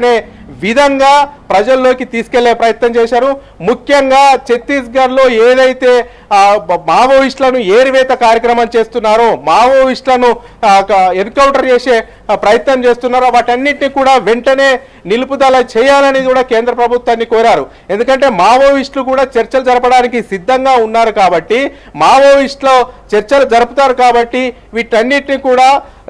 అనే విధంగా ప్రజల్లోకి తీసుకెళ్ళే ప్రయత్నం చేశారు. ముఖ్యంగా ఛత్తీస్గఢ్లో ఏదైతే మావోయిస్టులను ఏరివేత కార్యక్రమం చేస్తున్నారో మావోయిస్టులను ఎన్కౌంటర్ చేసే ప్రయత్నం చేస్తున్నారో వాటన్నిటిని కూడా వెంటనే నిలుపుదల చేయాలని కూడా కేంద్ర ప్రభుత్వాన్ని కోరారు. ఎందుకంటే మావోయిస్టులు కూడా చర్చలు జరపడానికి సిద్ధంగా ఉన్నారు కాబట్టి మావోయిస్టులో చర్చలు జరుపుతారు కాబట్టి వీటన్నిటిని కూడా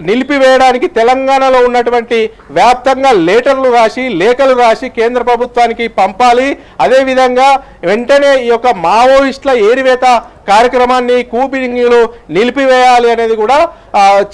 నిలిపివేయడానికి తెలంగాణలో ఉన్నటువంటి వ్యాప్తంగా లేటర్లు రాసి లేఖలు రాసి కేంద్ర ప్రభుత్వానికి పంపాలి. అదేవిధంగా వెంటనే ఈ యొక్క మావోయిస్టుల ఏరివేత కార్యక్రమాన్ని కూపింగ్లు నిలిపివేయాలి అనేది కూడా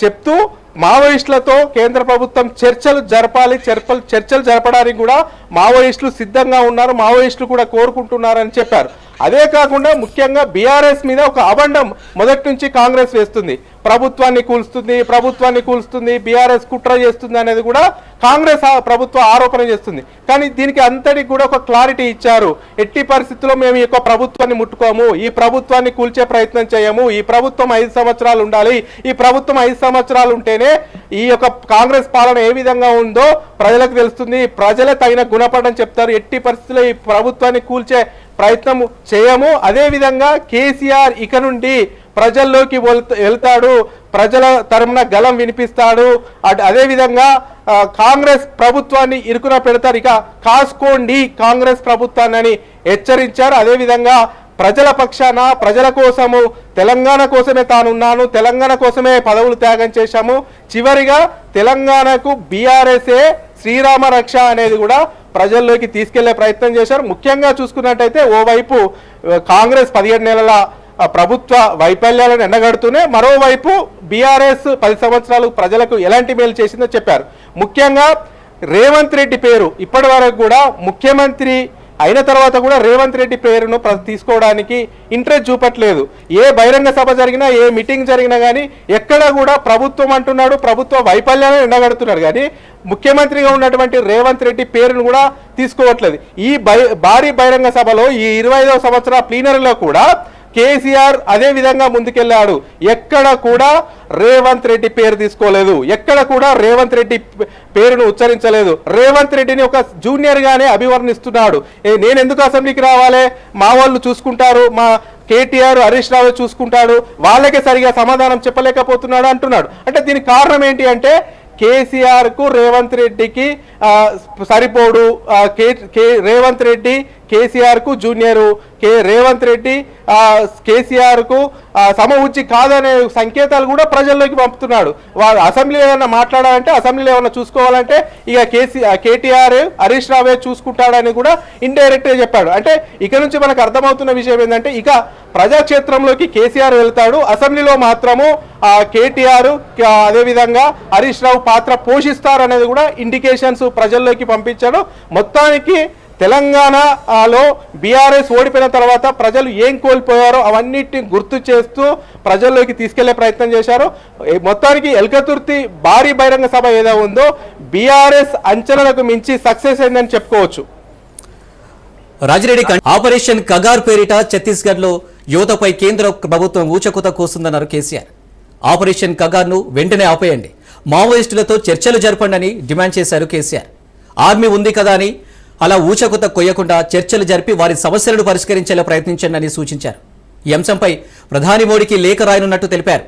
చెప్తూ మావోయిస్టులతో కేంద్ర ప్రభుత్వం చర్చలు జరపాలి చర్చలు చర్చలు జరపడానికి కూడా మావోయిస్టులు సిద్ధంగా ఉన్నారు మావోయిస్టులు కూడా కోరుకుంటున్నారని చెప్పారు. అదే కాకుండా ముఖ్యంగా బీఆర్ఎస్ మీద ఒక అబండం మొదటి నుంచి కాంగ్రెస్ వేస్తుంది. ప్రభుత్వాన్ని కూల్స్తుంది ప్రభుత్వాన్ని కూల్స్తుంది బీఆర్ఎస్ కుట్ర చేస్తుంది అనేది కూడా కాంగ్రెస్ ఆ ప్రభుత్వ ఆరోపణ చేస్తుంది. కానీ దీనికి అంతటికి కూడా ఒక క్లారిటీ ఇచ్చారు. ఎట్టి పరిస్థితుల్లో మేము ఈ యొక్క ప్రభుత్వాన్ని ముట్టుకోము. ఈ ప్రభుత్వాన్ని కూల్చే ప్రయత్నం చేయము. ఈ ప్రభుత్వం ఐదు సంవత్సరాలు ఉండాలి. ఈ ప్రభుత్వం ఐదు సంవత్సరాలు ఉంటేనే ఈ యొక్క కాంగ్రెస్ పాలన ఏ విధంగా ఉందో ప్రజలకు తెలుస్తుంది. ప్రజలే తగిన గుణపడని చెప్తారు. ఎట్టి పరిస్థితుల్లో ఈ ప్రభుత్వాన్ని కూల్చే ప్రయత్నం చేయము. అదేవిధంగా కేసీఆర్ ఇక నుండి ప్రజల్లోకి వెళ్తాడు. ప్రజల తరమున గలం వినిపిస్తాడు. అట్- అదేవిధంగా కాంగ్రెస్ ప్రభుత్వాన్ని ఇరుకున పెడతారు. ఇక కాసుకోండి కాంగ్రెస్ ప్రభుత్వాన్ని హెచ్చరించారు. అదేవిధంగా ప్రజల పక్షాన ప్రజల కోసము తెలంగాణ కోసమే తానున్నాను. తెలంగాణ కోసమే పదవులు త్యాగం చేశాము. చివరిగా తెలంగాణకు బీఆర్ఎస్ఏ శ్రీరామ రక్ష అనేది కూడా ప్రజల్లోకి తీసుకెళ్ళే ప్రయత్నం చేశారు. ముఖ్యంగా చూసుకున్నట్టయితే ఓవైపు కాంగ్రెస్ పదిహేడు నెలల ప్రభుత్వ వైఫల్యాలను ఎండగడుతూనే మరోవైపు బీఆర్ఎస్ పది సంవత్సరాలు ప్రజలకు ఎలాంటి మేలు చేసిందో చెప్పారు. ముఖ్యంగా రేవంత్ రెడ్డి పేరు ఇప్పటి వరకు కూడా ముఖ్యమంత్రి అయిన తర్వాత కూడా రేవంత్ రెడ్డి పేరును తీసుకోవడానికి ఇంట్రెస్ట్ చూపట్లేదు. ఏ బహిరంగ సభ జరిగినా ఏ మీటింగ్ జరిగినా కానీ ఎక్కడ కూడా ప్రభుత్వం అంటున్నాడు ప్రభుత్వ వైఫల్యాలను ఎండగడుతున్నాడు. కానీ ముఖ్యమంత్రిగా ఉన్నటువంటి రేవంత్ రెడ్డి పేరును కూడా తీసుకోవట్లేదు. ఈ బై- భారీ బహిరంగ సభలో ఈ ఇరవై ఐదవ సంవత్సర ప్లీనరీలో కూడా కేసీఆర్ అదే విధంగా ముందుకెళ్ళాడు ఎక్కడ కూడా రేవంత్ రెడ్డి పేరు తీసుకోలేదు. ఎక్కడ కూడా రేవంత్ రెడ్డి పేరును ఉచ్చరించలేదు. రేవంత్ రెడ్డిని ఒక జూనియర్ గానే అభివర్ణిస్తున్నాడు. నేను ఎందుకు అసెంబ్లీకి రావాలి? మా వాళ్ళు చూసుకుంటారు. మా కేటీఆర్ హరీష్ రావు చూసుకుంటాడు. వాళ్ళకే సరిగా సమాధానం చెప్పలేకపోతున్నాడు అంటున్నాడు. అంటే దీనికి కారణం ఏంటి అంటే కేసీఆర్కు రేవంత్ రెడ్డికి సరిపోడు కే రేవంత్ రెడ్డి కేసీఆర్కు జూనియరు. కే రేవంత్ రెడ్డి కేసీఆర్కు కేసీఆర్కు సమ ఉచ్చి కాదనే సంకేతాలు కూడా ప్రజల్లోకి పంపుతున్నాడు. వాళ్ళు అసెంబ్లీలో ఏమైనా మాట్లాడాలంటే అసెంబ్లీలో ఏమైనా చూసుకోవాలంటే ఇక కేసీ కేటీఆర్ హరీష్ రావే చూసుకుంటాడని కూడా ఇండైరెక్ట్గా చెప్పాడు. అంటే ఇక నుంచి మనకు అర్థమవుతున్న విషయం ఏంటంటే ఇక ప్రజాక్షేత్రంలోకి కేసీఆర్ వెళ్తాడు. అసెంబ్లీలో మాత్రము కేటీఆర్ అదేవిధంగా హరీష్ రావు పాత్ర పోషిస్తారు అనేది కూడా ఇండికేషన్స్ ప్రజల్లోకి పంపించాడు. మొత్తానికి తెలంగాణలో బీఆర్ఎస్ ఓడిపోయిన తర్వాత ప్రజలు ఏం కోల్పోయారో అవన్నిటిని గుర్తు చేస్తూ ప్రజల్లోకి తీసుకెళ్ళే ప్రయత్నం చేశారు. మొత్తానికి ఎల్కతుర్తి భారీ బహిరంగ సభ ఏదో ఉందో బీఆర్ఎస్ అంచనాలకు మించి సక్సెస్ అయిందని చెప్పుకోవచ్చు. రాజిరెడ్డి ఆపరేషన్ కగార్ పేరిట ఛత్తీస్గఢ్లో యువతపై కేంద్ర ప్రభుత్వం ఊచకుత కోస్తుందన్నారు కేసీఆర్. ఆపరేషన్ కగార్ను వెంటనే ఆపేయండి. మావోయిస్టులతో చర్చలు జరపండి డిమాండ్ చేశారు కేసీఆర్. ఆర్మీ ఉంది కదా అని అలా ఊచకుత కొయ్యకుండా చర్చలు జరిపి వారి సమస్యలను పరిష్కరించేలా ప్రయత్నించండి అని సూచించారు. ఈ అంశంపై ప్రధాని మోడీకి లేఖ రాయనున్నట్టు తెలిపారు.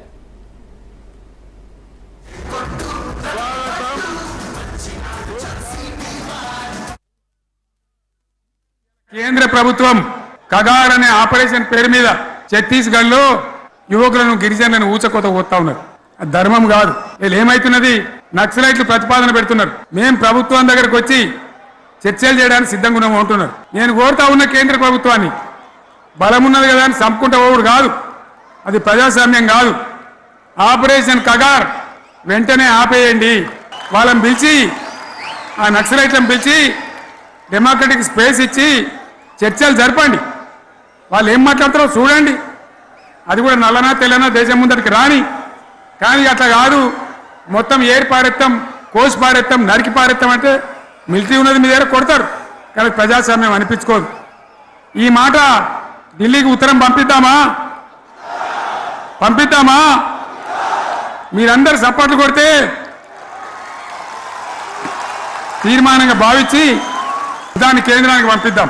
కేంద్ర ప్రభుత్వం కగార్ అనే ఆపరేషన్ పేరు మీద ఛత్తీస్గఢ్లో యువకులను గిరిజనులను ఊచకోత పోతా ఉన్నారు. అది ధర్మం కాదు. వీళ్ళు ఏమైతున్నది? నక్సలైట్లు ప్రతిపాదన పెడుతున్నారు. మేము ప్రభుత్వం దగ్గరకు వచ్చి చర్చలు చేయడానికి సిద్ధంగా ఉన్నాము అంటున్నారు. నేను కోరుతా ఉన్న కేంద్ర ప్రభుత్వాన్ని బలం ఉన్నది కదా అని చంపుకుంటా పోవుడు కాదు. అది ప్రజాస్వామ్యం కాదు. ఆపరేషన్ కగార్ వెంటనే ఆపేయండి. వాళ్ళని పిలిచి ఆ నక్సలైట్లను పిలిచి డెమోక్రటిక్ స్పేస్ ఇచ్చి చర్చలు జరపండి. వాళ్ళు ఏం మాట్లాడతారో చూడండి. అది కూడా నల్లనా తెల్లనా దేశం ముందరికి రాని కానీ అట్లా కాదు. మొత్తం ఏర్ పారెత్తాం కోసి పారెత్తాం నరికి పారెత్తాం అంటే మిలిటరీ ఉన్నది మీ దగ్గర కొడతారు. కానీ ప్రజాస్వామ్యం అనిపించుకోదు. ఈ మాట ఢిల్లీకి ఉత్తరం పంపిద్దామా? పంపిద్దామా? మీరందరు సపోర్ట్లు కొడితే తీర్మానంగా భావించి దాన్ని కేంద్రానికి పంపిద్దాం.